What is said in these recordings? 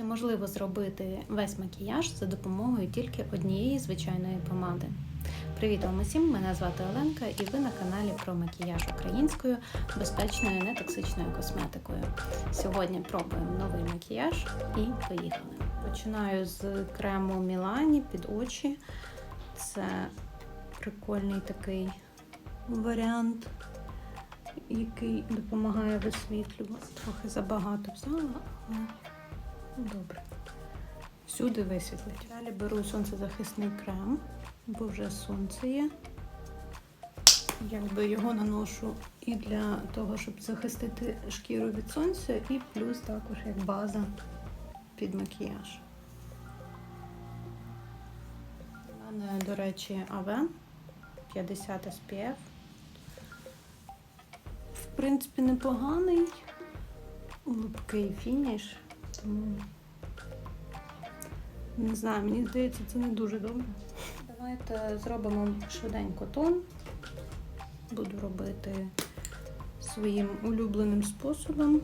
Чи можливо зробити весь макіяж за допомогою тільки однієї звичайної помади? Привіт вам усім! Мене звати Оленка, і ви на каналі про макіяж українською безпечною нетоксичною косметикою. Сьогодні пробуємо новий макіяж і поїхали. Починаю з крему Мілані під очі. Це прикольний такий варіант, який допомагає висвітлювати. Трохи забагато взяла, але Ну, Добре. Всюди висвітлить. Далі беру сонцезахисний крем, бо вже сонце є. Якби його наношу і для того, щоб захистити шкіру від сонця, і плюс також як база під макіяж. У мене, до речі, АВ 50 SPF. В принципі, непоганий, липкий фініш. Тому не знаю, мені здається, це не дуже добре. Давайте зробимо швиденько тон. Буду робити своїм улюбленим способом,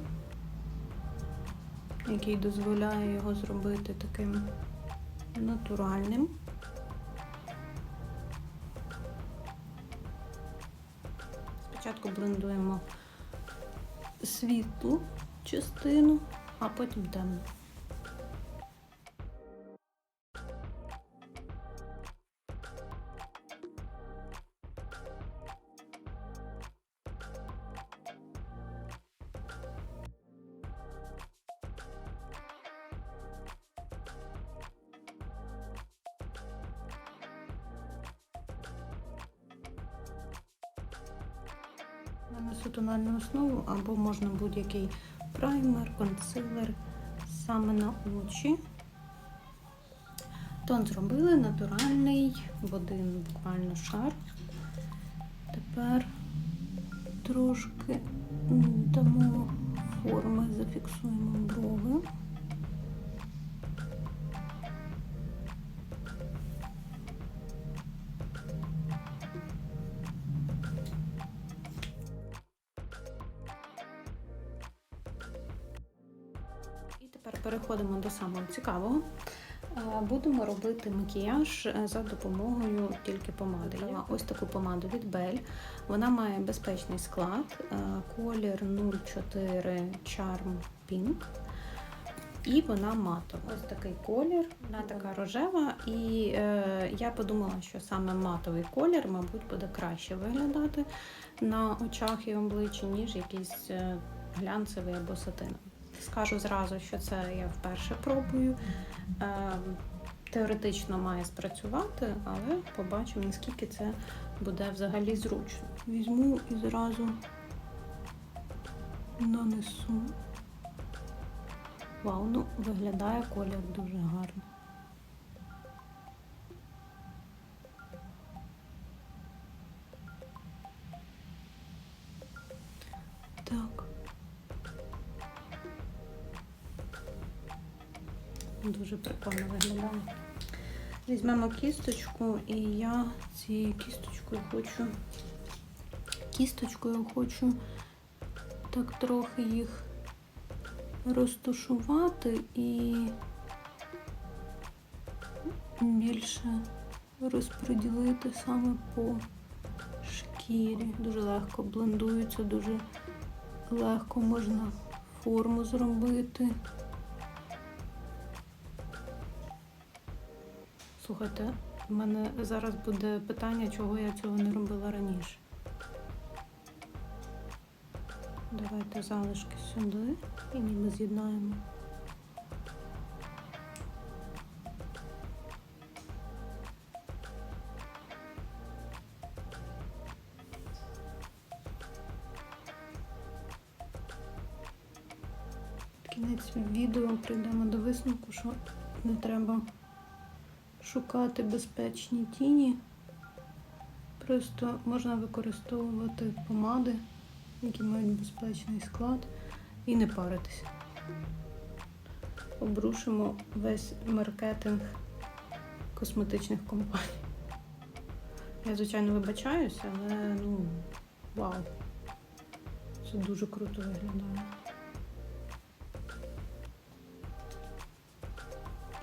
який дозволяє його зробити таким натуральним. Спочатку блендуємо світлу частину а потім темно. Нанесу тональну основу або можна будь-який праймер, консилер саме на очі. Тон зробили натуральний, в один буквально шар. Тепер трошки дамо форми, зафіксуємо брови. Переходимо до самого цікавого. Е, будемо робити макіяж е, за допомогою тільки помади. Я ось таку помаду від Bell. Вона має безпечний склад, е, колір 04 Charm Pink. І вона матова. Ось такий колір, вона така рожева, і е, я подумала, що саме матовий колір, мабуть, буде краще виглядати на очах і обличчі, ніж якийсь глянцевий або сатиновий. Скажу зразу, що це я вперше пробую. Е, теоретично має спрацювати, але побачимо, наскільки це буде взагалі зручно. Візьму і зразу нанесу. Вау, ну виглядає колір дуже гарно. Дуже прикольно виглядає. Візьмемо кісточку, і я цією кісточкою хочу кісточкою хочу так трохи їх розташувати і більше розподілити саме по шкірі. Дуже легко блендується, дуже легко можна форму зробити. Слухайте, в мене зараз буде питання, чого я цього не робила раніше. Давайте залишки сюди і ніби з'єднаємо. Кінець відео прийдемо до висновку, що не треба шукати безпечні тіні. Просто можна використовувати помади, які мають безпечний склад, і не паритися. Обрушимо весь маркетинг косметичних компаній. Я, звичайно, вибачаюся, але ну, вау. Це дуже круто виглядає.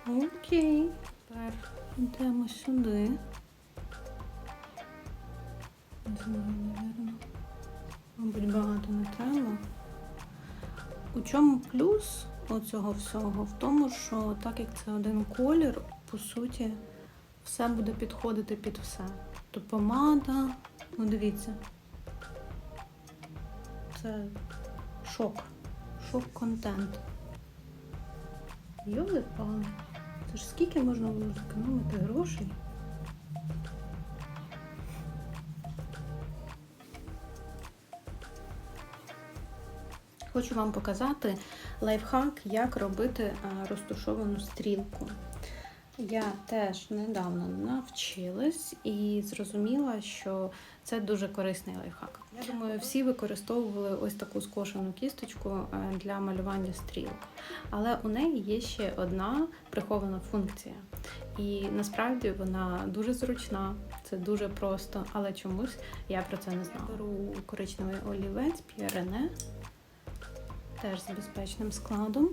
Окей. Тепер йдемо сюди. Не знаю, напевно. Мабуть, багато не треба. У чому плюс оцього всього? В тому, що так як це один колір, по суті, все буде підходити під все. То помада, ну дивіться. Це шок. Шок-контент. Йоли пали. Це ж скільки можна було зекономити грошей? Хочу вам показати лайфхак, як робити е, розтушовану стрілку. Я теж недавно навчилась і зрозуміла, що це дуже корисний лайфхак. Я думаю, всі використовували ось таку скошену кісточку е, для малювання стрілок. Але у неї є ще одна прихована функція. І насправді вона дуже зручна, це дуже просто, але чомусь я про це не знала. Беру коричневий олівець П'єрене, теж з безпечним складом.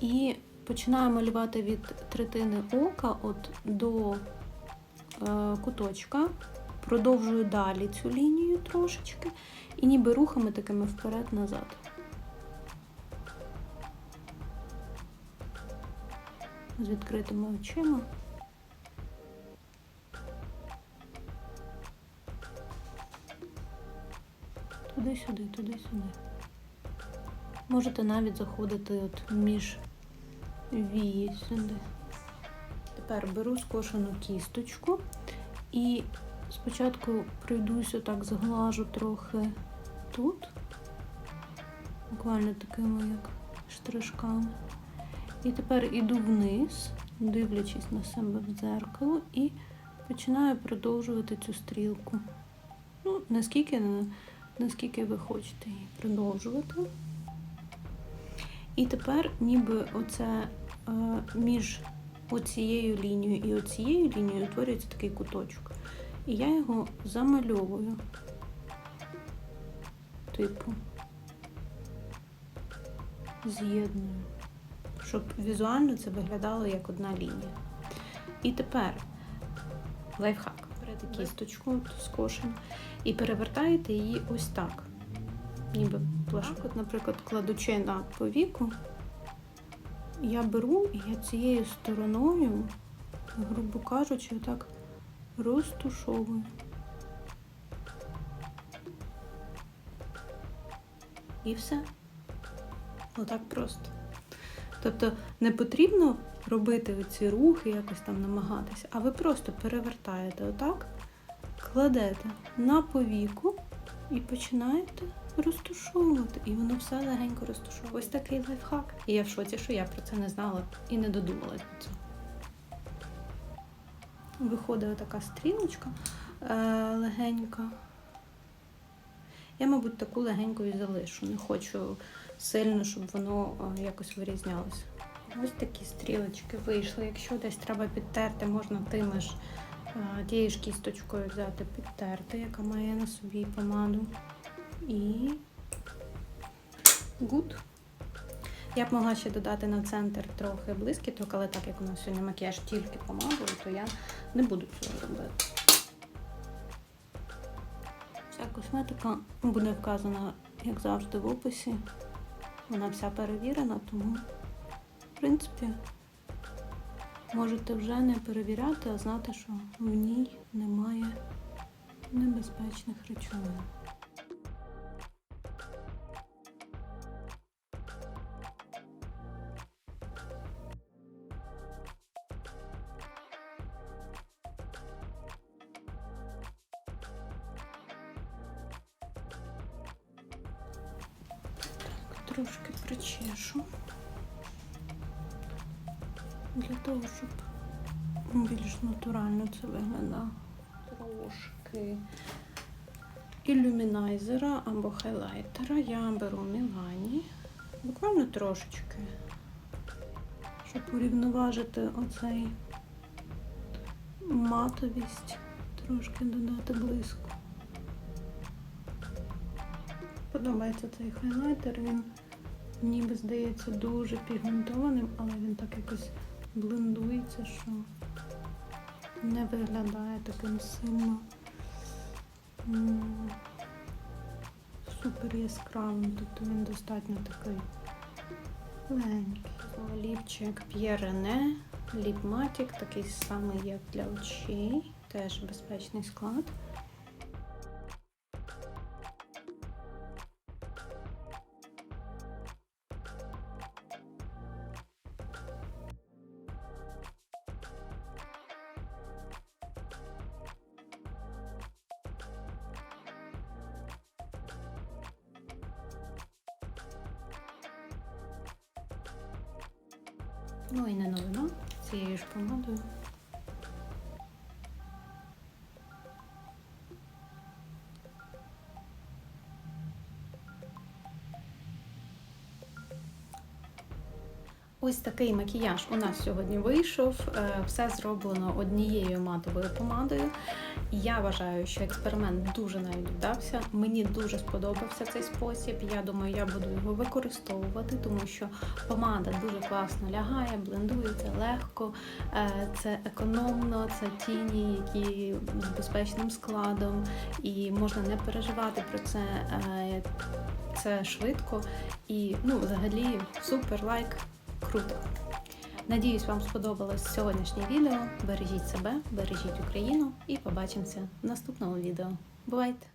І починаю малювати від третини ока от до е, куточка. Продовжую далі цю лінію трошечки і ніби рухами такими вперед-назад. З відкритими очима. Туди-сюди, туди-сюди. Можете навіть заходити от між вії сюди. Тепер беру скошену кісточку і спочатку пройдуся так, зглажу трохи тут, буквально такими як штришками. І тепер іду вниз, дивлячись на себе в дзеркало, і починаю продовжувати цю стрілку. Ну, наскільки, наскільки ви хочете її продовжувати. І тепер ніби оце між оцією лінією і оцією лінією утворюється такий куточок. І я його замальовую, типу, з'єдную, щоб візуально це виглядало як одна лінія. І тепер лайфхак. Берете кісточку скошену і перевертаєте її ось так ніби плашок. От, наприклад, кладучи на повіку, я беру і я цією стороною, грубо кажучи, отак розтушовую. І все. Отак просто. Тобто не потрібно робити оці рухи, якось там намагатися, а ви просто перевертаєте отак, кладете на повіку і починаєте розтушовувати. І воно все легенько розтушовує. Ось такий лайфхак. І я в шоці, що я про це не знала і не додумалась до цього. Виходить така стрілочка е, легенька. Я, мабуть, таку легеньку і залишу. Не хочу сильно, щоб воно е, якось вирізнялося. Ось такі стрілочки вийшли. Якщо десь треба підтерти, можна тими ж е, тією ж кісточкою взяти підтерти, яка має на собі помаду. І гуд. Я б могла ще додати на центр трохи блискіток, але так як у нас сьогодні макіяж тільки помадою, то я не буду цього робити. Вся косметика буде вказана, як завжди, в описі. Вона вся перевірена, тому, в принципі, можете вже не перевіряти, а знати, що в ній немає небезпечних речовин. Трошки. Для того, щоб більш натурально це виглядало. Трошки ілюмінайзера або хайлайтера я беру Мілані. Буквально трошечки, щоб урівноважити оцей матовість, трошки додати блиску. Подобається цей хайлайтер, він ніби здається дуже пігментованим, але він так якось блендується, що не виглядає таким сильно супер яскравим, тобто він достатньо такий легенький. Олівчик П'єрене, ліпматік, такий самий, як для очей, теж безпечний склад. Ну і не новина цією ж помадою. Ось такий макіяж у нас сьогодні вийшов. Е, Все зроблено однією матовою помадою. Я вважаю, що експеримент дуже навіть вдався. Мені дуже сподобався цей спосіб. Я думаю, я буду його використовувати, тому що помада дуже класно лягає, блендується легко, Е, це економно, це тіні, які з безпечним складом, і можна не переживати про це. Е, Це швидко і ну, взагалі супер лайк. Круто. Надіюсь, вам сподобалось сьогоднішнє відео. Бережіть себе, бережіть Україну і побачимося в наступному відео. Бувайте!